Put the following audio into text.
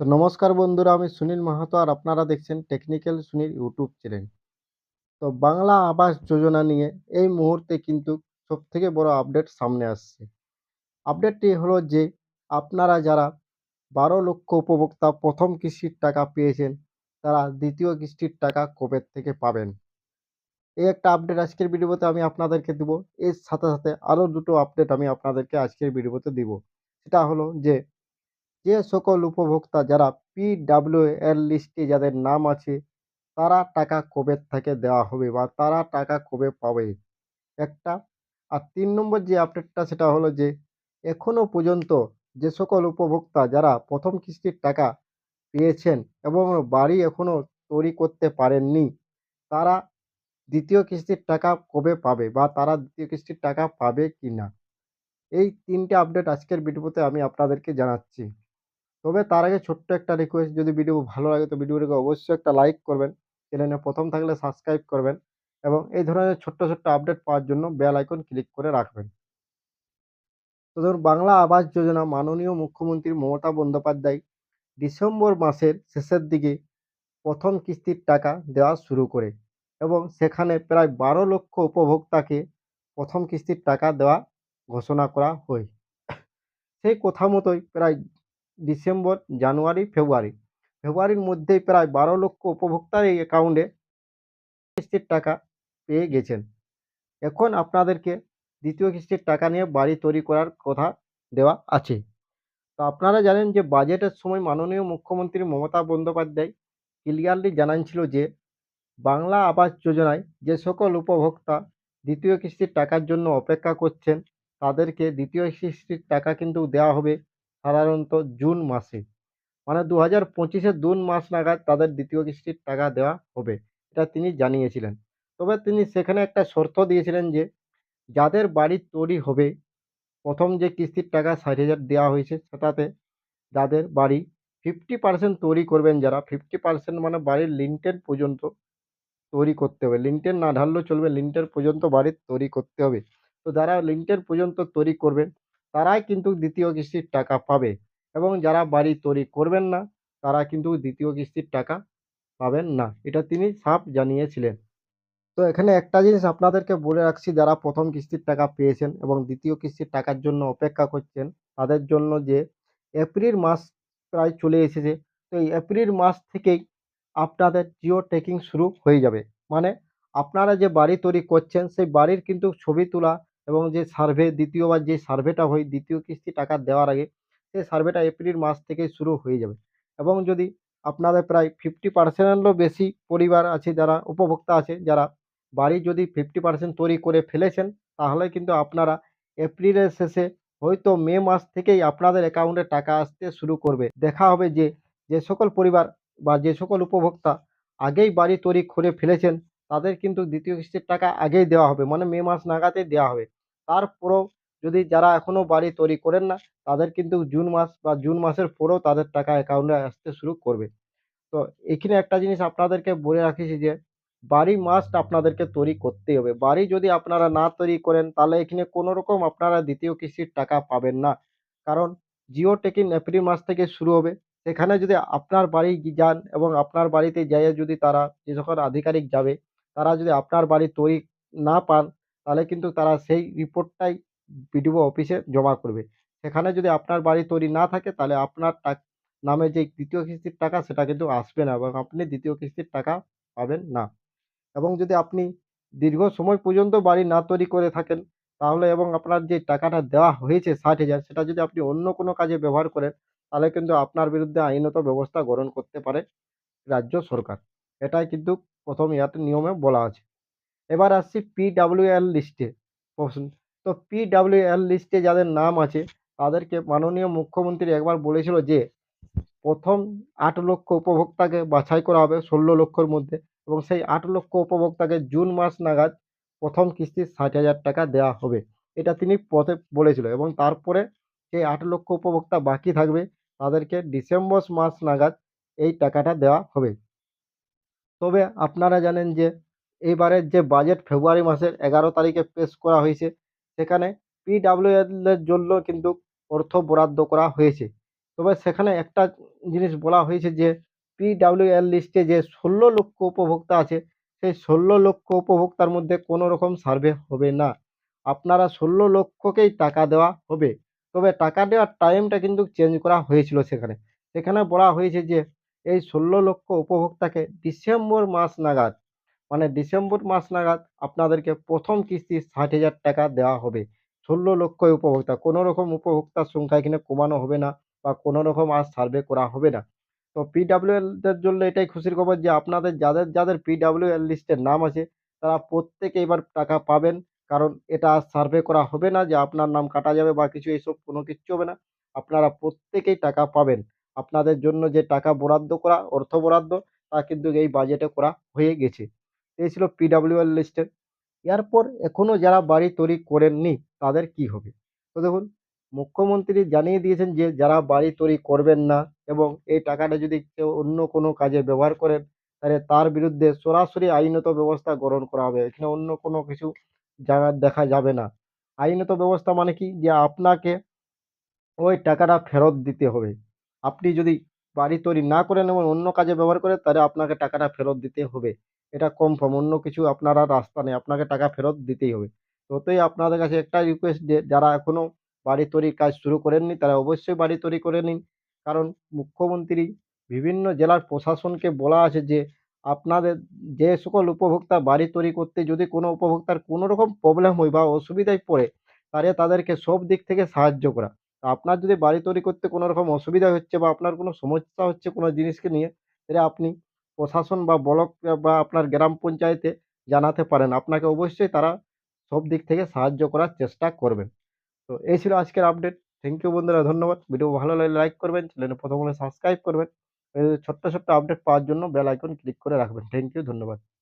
তো নমস্কার বন্ধুরা, আমি সুনীল মাহাতো আর আপনারা দেখছেন টেকনিক্যাল সুনীল ইউটিউব চ্যানেল। তো বাংলা আবাস যোজনা নিয়ে এই মুহূর্তে কিন্তু সব থেকে বড় আপডেট সামনে আসছে। আপডেটটি হলো যে, আপনারা যারা বারো লক্ষ উপভোক্তা প্রথম কিস্তির টাকা পেয়েছেন, তারা দ্বিতীয় কিস্তির টাকা কবে থেকে পাবেন? এই একটা আপডেট আজকের ভিডিওতে আমি আপনাদেরকে দিব। এর সাথে সাথে আরও দুটো আপডেট আমি আপনাদেরকে আজকের ভিডিওতে দিব। সেটা হলো যে যে সকল উপভোক্তা যারা পিডাব্লিউ এর লিস্টে যাদের নাম আছে, তারা টাকা কবে থেকে দেওয়া হবে বা তারা টাকা কবে পাবে? একটা। আর তিন নম্বর যে আপডেটটা সেটা হলো যে, এখনও পর্যন্ত যে সকল উপভোক্তা যারা প্রথম কিস্তির টাকা পেয়েছেন এবং বাড়ি এখনও তৈরি করতে পারেননি, তারা দ্বিতীয় কিস্তির টাকা কবে পাবে বা তারা দ্বিতীয় কিস্তির টাকা পাবে কি না এই তিনটে আপডেট আজকের ভিডিওতে আমি আপনাদেরকে জানাচ্ছি। তবে তার আগে ছোট্ট একটা রিকোয়েস্ট যদি ভিডিও ভালো লাগে তো ভিডিওটিকে অবশ্যই একটা লাইক করবেন। চ্যানেলে প্রথম থাকলে সাবস্ক্রাইব করবেন এবং এই ধরনের ছোট্ট ছোট্ট আপডেট পাওয়ার জন্য বেল আইকন ক্লিক করে রাখবেন। তো ধরুন, বাংলা আবাস যোজনা মাননীয় মুখ্যমন্ত্রী মমতা বন্দ্যোপাধ্যায় ডিসেম্বর মাসের শেষের দিকে প্রথম কিস্তির টাকা দেওয়া শুরু করে এবং সেখানে প্রায় বারো লক্ষ উপভোক্তাকে প্রথম কিস্তির টাকা দেওয়া ঘোষণা করা হয়। সেই কথা মতোই প্রায় ডিসেম্বর, জানুয়ারি, ফেব্রুয়ারি। ফেব্রুয়ারির মধ্যেই প্রায় বারো লক্ষ উপভোক্তার এই অ্যাকাউন্টে কিস্তির টাকা পেয়ে গেছেন। এখন আপনাদেরকে দ্বিতীয় কিস্তির টাকা নিয়ে বাড়ি তৈরি করার কথা দেওয়া আছে। তো আপনারা জানেন যে বাজেটের সময় মাননীয় মুখ্যমন্ত্রী মমতা বন্দ্যোপাধ্যায় ক্লিয়ারলি জানাচ্ছিল যে, বাংলা আবাস যোজনায় যে সকল উপভোক্তা দ্বিতীয় কিস্তির টাকার জন্য অপেক্ষা করছেন, তাদেরকে দ্বিতীয় কিস্তির টাকা কিন্তু দেওয়া হবে সাধারণত জুন মাসে। মানে দু হাজার পঁচিশের জুন মাস নাগাদ তাদের দ্বিতীয় কিস্তির টাকা দেওয়া হবে, এটা তিনি জানিয়েছিলেন। তবে তিনি সেখানে একটা শর্ত দিয়েছিলেন যে, যাদের বাড়ি তৈরি হবে, প্রথম যে কিস্তির টাকা ষাট হাজার দেওয়া হয়েছে, সেটাতে যাদের বাড়ি ফিফটি পার্সেন্ট তৈরি করবেন যারা, ফিফটি পার্সেন্ট মানে বাড়ির লিন্টেল পর্যন্ত তৈরি করতে হবে। লিন্টেল না ঢাললেও চলবে, লিন্টেন পর্যন্ত বাড়ির তৈরি করতে হবে। তো যারা লিন্টেন পর্যন্ত তৈরি করবেন তারাই কিন্তু দ্বিতীয় কিস্তির টাকা পাবে। এবং যারা বাড়ি তৈরি করবেন না, তারা কিন্তু দ্বিতীয় কিস্তির টাকা পাবেন না। এটা তিনি সাফ জানিয়েছিলেন। তো এখানে একটা জিনিস আপনাদেরকে বলে রাখছি, যারা প্রথম কিস্তির টাকা পেয়েছেন এবং দ্বিতীয় কিস্তির টাকার জন্য অপেক্ষা করছেন, তাদের জন্য যে এপ্রিল মাস প্রায় চলে এসেছে, তো এই এপ্রিল মাস থেকেই আপনাদের জিও টেকিং শুরু হয়ে যাবে। মানে আপনারা যে বাড়ি তৈরি করছেন, সেই বাড়ির কিন্তু ছবি তোলা এবং যে সার্ভে, দ্বিতীয়বার যে সার্ভেটা হয়, দ্বিতীয় কিস্তি টাকা দেওয়ার আগে সেই সার্ভেটা এপ্রিল মাস থেকেই শুরু হয়ে যাবে। এবং যদি আপনাদের প্রায় ফিফটি পার্সেন্টেরও বেশি পরিবার আছে যারা, উপভোক্তা আছে যারা বাড়ি যদি ফিফটি পার্সেন্ট তৈরি করে ফেলেছেন, তাহলে কিন্তু আপনারা এপ্রিলের শেষে হয়তো মে মাস থেকেই আপনাদের অ্যাকাউন্টে টাকা আসতে শুরু করবে। দেখা হবে যে যে সকল পরিবার বা যে সকল উপভোক্তা আগেই বাড়ি তৈরি করে ফেলেছেন, তাদের কিন্তু দ্বিতীয় কিস্তির টাকা আগেই দেওয়া হবে। মানে মে মাস নাগাদই দেওয়া হবে। তারপরেও যদি যারা এখনও বাড়ি তৈরি করেন না, তাদের কিন্তু জুন মাস বা জুন মাসের পরেও তাদের টাকা অ্যাকাউন্টে আসতে শুরু করবে। তো এখানে একটা জিনিস আপনাদেরকে বলে রাখিছি যে, বাড়ি মাস্ট আপনাদেরকে তৈরি করতেই হবে। বাড়ি যদি আপনারা না তৈরি করেন, তাহলে এখানে কোনো রকম আপনারা দ্বিতীয় কিস্তির টাকা পাবেন না। কারণ জিও টেকিং এপ্রিল মাস থেকে শুরু হবে। সেখানে যদি আপনার বাড়ি যান এবং আপনার বাড়িতে যেয়ে যদি তারা যে সকল আধিকারিক যাবে, তারা যদি আপনার বাড়ি তৈরি না পান তাহলে কিন্তু তারা সেই রিপোর্টটাই বিডিও অফিসে জমা করবে। সেখানে যদি আপনার বাড়ি তৈরি না থাকে, তাহলে আপনার নামে যে দ্বিতীয় কিস্তির টাকা, সেটা কিন্তু আসবে না এবং আপনি দ্বিতীয় কিস্তির টাকা পাবেন না। এবং যদি আপনি দীর্ঘ সময় পর্যন্ত বাড়ি না তৈরি করে থাকেন, তাহলে এবং আপনার যে টাকাটা দেওয়া হয়েছে ষাট হাজার, সেটা যদি আপনি অন্য কোনো কাজে ব্যবহার করেন, তাহলে কিন্তু আপনার বিরুদ্ধে আইনত ব্যবস্থা গ্রহণ করতে পারে রাজ্য সরকার। এটাই কিন্তু প্রথম ইয়াতে নিয়মে বলা আছে। এবার আসছি পিডাব্লিউএল লিস্টে প্রশ্ন, তো পিডাব্লিউএল লিস্টে যাদের নাম আছে, তাদেরকে মাননীয় মুখ্যমন্ত্রী একবার বলেছিল যে, প্রথম আট লক্ষ উপভোক্তাকে বাছাই করা হবে ষোলো লক্ষর মধ্যে এবং সেই আট লক্ষ উপভোক্তাকে জুন মাস নাগাদ প্রথম কিস্তির ষাট হাজার টাকা দেওয়া হবে। এটা তিনি পথে বলেছিল এবং তারপরে সেই আট লক্ষ উপভোক্তা বাকি থাকবে, তাদেরকে ডিসেম্বর মাস নাগাদ এই টাকাটা দেওয়া হবে। তবে আপনারা জানেন যে এইবারের যে বাজেট ফেব্রুয়ারি মাসের এগারো তারিখে পেশ করা হয়েছে, সেখানে পিডাব্লিউএল এর জন্য কিন্তু অর্থ বরাদ্দ করা হয়েছে। তবে সেখানে একটা জিনিস বলা হয়েছে যে পিডাব্লিউএল লিস্টে যে ষোলো লক্ষ উপভোক্তা আছে, সেই ষোলো লক্ষ উপভোক্তার মধ্যে কোনো রকম সার্ভে হবে না। আপনারা ষোলো লক্ষকেই টাকা দেওয়া হবে। তবে টাকা দেওয়ার টাইমটা কিন্তু চেঞ্জ করা হয়েছিল সেখানে। সেখানে বলা হয়েছে যে, এই ষোলো লক্ষ উপভোক্তাকে ডিসেম্বর মাস নাগাদ মানে ডিসেম্বর মাস নাগাদ আপনাদেরকে প্রথম কিস্তি ষাট হাজার টাকা দেওয়া হবে। ষোলো লক্ষ উপভোক্তা, কোনো রকম উপভোক্তার সংখ্যা এখানে কমানো হবে না বা কোনো রকম আর সার্ভে করা হবে না। তো পিডাব্লিউএলদের জন্য এটাই খুশির খবর যে আপনাদের যাদের যাদের পিডাব্লিউএল লিস্টের নাম আছে, তারা প্রত্যেকে এবার টাকা পাবেন। কারণ এটা আর সার্ভে করা হবে না যে আপনার নাম কাটা যাবে বা কিছু এইসব কোনো কিচ্ছু হবে না। আপনারা প্রত্যেকেই টাকা পাবেন। আপনাদের জন্য যে টাকা বরাদ্দ করা, অর্থ বরাদ্দ, তা কিন্তু এই বাজেটে করা হয়ে গেছে। এই ছিল পিডাব্লিউএল লিস্টের এরপর এখনও যারা বাড়ি তৈরি করেননি, তাদের কি হবে? তো দেখুন, মুখ্যমন্ত্রী জানিয়ে দিয়েছেন যে, যারা বাড়ি তৈরি করবেন না এবং এই টাকাটা যদি কেউ অন্য কোনো কাজে ব্যবহার করেন, তাহলে তার বিরুদ্ধে সরাসরি আইনত ব্যবস্থা গ্রহণ করা হবে। এখানে অন্য কোনো কিছু জায়গা দেখা যাবে না। আইনত ব্যবস্থা মানে কি? যে আপনাকে ওই টাকাটা ফেরত দিতে হবে। আপনি যদি বাড়ি তৈরি না করেন এবং অন্য কাজে ব্যবহার করেন, তাহলে আপনাকে টাকাটা ফেরত দিতে হবে। এটা কনফার্ম অন্য কিছু আপনার আর রাস্তা নেই, আপনাকে টাকা ফেরত দিতেই হবে। ততই আপনাদের কাছে একটা রিকোয়েস্ট যে, যারা এখনও বাড়ি তৈরির কাজ শুরু করেননি, তারা অবশ্যই বাড়ি তৈরি করে নিন। কারণ মুখ্যমন্ত্রী বিভিন্ন জেলার প্রশাসনকে বলা আছে যে, আপনাদের যে সকল উপভোক্তা বাড়ি তৈরি করতে যদি কোনো উপভোক্তার কোনো রকম প্রবলেম হয় বা অসুবিধায় পড়ে, তাহলে তাদেরকে সব দিক থেকে সাহায্য করা। আপনার যদি বাড়ি তৈরি করতে কোনো রকম অসুবিধা হচ্ছে বা আপনার কোনো সমস্যা হচ্ছে কোনো জিনিসকে নিয়ে, তাহলে আপনি প্রশাসন বা ব্লক বা আপনার গ্রাম পঞ্চায়েতে জানাতে পারেন। আপনাকে অবশ্যই তারা সব দিক থেকে সাহায্য করার চেষ্টা করবেন। তো এই ছিল আজকের আপডেট থ্যাংক ইউ বন্ধুরা, ধন্যবাদ। ভিডিও ভালো লাগলে লাইক করবেন চ্যানেলে প্রথম হলে সাবস্ক্রাইব করবেন। ছোট্ট ছোট্ট আপডেট পাওয়ার জন্য বেল আইকন ক্লিক করে রাখবেন। থ্যাংক ইউ ধন্যবাদ।